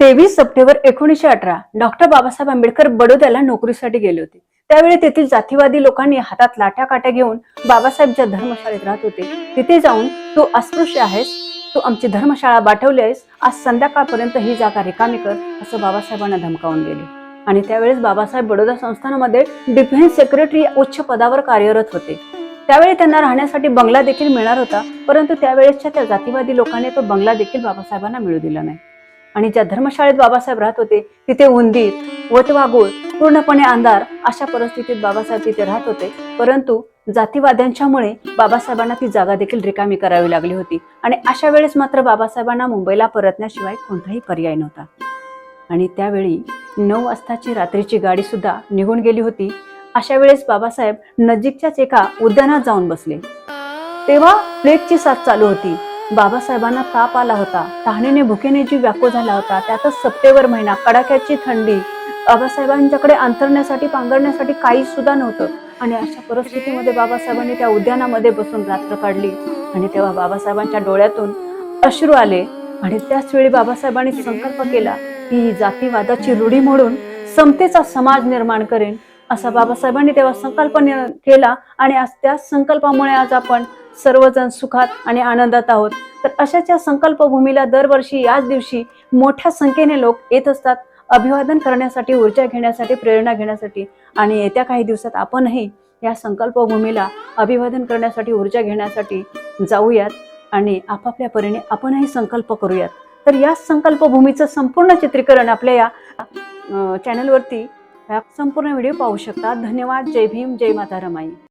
तेवीस सप्टेंबर एकोणीसशे अठरा डॉक्टर बाबासाहेब आंबेडकर बडोद्याला नोकरीसाठी गेले होते. त्यावेळी तेथील जातीवादी लोकांनी हातात लाट्या काट्या घेऊन बाबासाहेब ज्या धर्मशाळेत राहत होते. तिथे जाऊन तू अस्पृश्य आहेस तू आमची धर्मशाळा बाठवली आहेस आज संध्याकाळपर्यंत ही जागा रिकामी कर असं बाबासाहेबांना धमकावून गेले. आणि त्यावेळेस बाबासाहेब बडोदा संस्थानामध्ये डिफेन्स सेक्रेटरी उच्च पदावर कार्यरत होते. त्यावेळी त्यांना राहण्यासाठी बंगला देखील मिळणार होता परंतु त्यावेळेसच्या त्या जातीवादी लोकांनी तो बंगला देखील बाबासाहेबांना मिळू दिला नाही. आणि ज्या धर्मशाळेत बाबासाहेब राहत होते तिथे उंदीर वटवागुळ पूर्णपणे अंधार अशा परिस्थितीत बाबासाहेब तिथे राहत होते. परंतु जातीवाद्यांच्यामुळे बाबासाहेबांना ती जागा देखील रिकामी करावी लागली होती. आणि अशा वेळेस मात्र बाबासाहेबांना मुंबईला परतण्याशिवाय कोणताही पर्याय नव्हता. आणि त्यावेळी नऊ वाजताची रात्रीची गाडी सुद्धा निघून गेली होती. अशा वेळेस बाबासाहेब नजीकच्याच एका उद्यानात जाऊन बसले. तेव्हा प्लेगची साथ चालू होती. बाबासाहेबांना ताप आला होता. तहाणीने भुकेने जीव व्याकुळ झाला होता. त्यातच सप्टेंबर महिना कडाक्याची थंडी. बाबासाहेबांच्याकडे अंतरण्यासाठी पांघरण्यासाठी काही सुद्धा नव्हतं. आणि अशा परिस्थितीमध्ये बाबासाहेबांनी त्या उद्यानामध्ये बसून रात्र काढली. आणि तेव्हा बाबासाहेबांच्या डोळ्यातून अश्रू आले. आणि त्याच वेळी बाबासाहेबांनी संकल्प केला की ही जातीवादाची रूढी मोडून समतेचा समाज निर्माण करेन. असा बाबासाहेबांनी तेव्हा संकल्प केला आणि आज त्या संकल्पामुळे आज आपण सर्वजण सुखात आणि आनंदात आहोत. तर अशाच या संकल्पभूमीला दरवर्षी याच दिवशी मोठ्या संख्येने लोक येत असतात. अभिवादन करण्यासाठी ऊर्जा घेण्यासाठी प्रेरणा घेण्यासाठी आणि येत्या काही दिवसात आपणही या संकल्पभूमीला अभिवादन करण्यासाठी ऊर्जा घेण्यासाठी जाऊयात आणि आपापल्या परीने आपणही संकल्प करूयात. तर या संकल्पभूमीचं संपूर्ण चित्रीकरण आपल्या या चॅनलवरती हा संपूर्ण व्हिडिओ पाहू शकता. धन्यवाद. जय भीम. जय माता रमाई.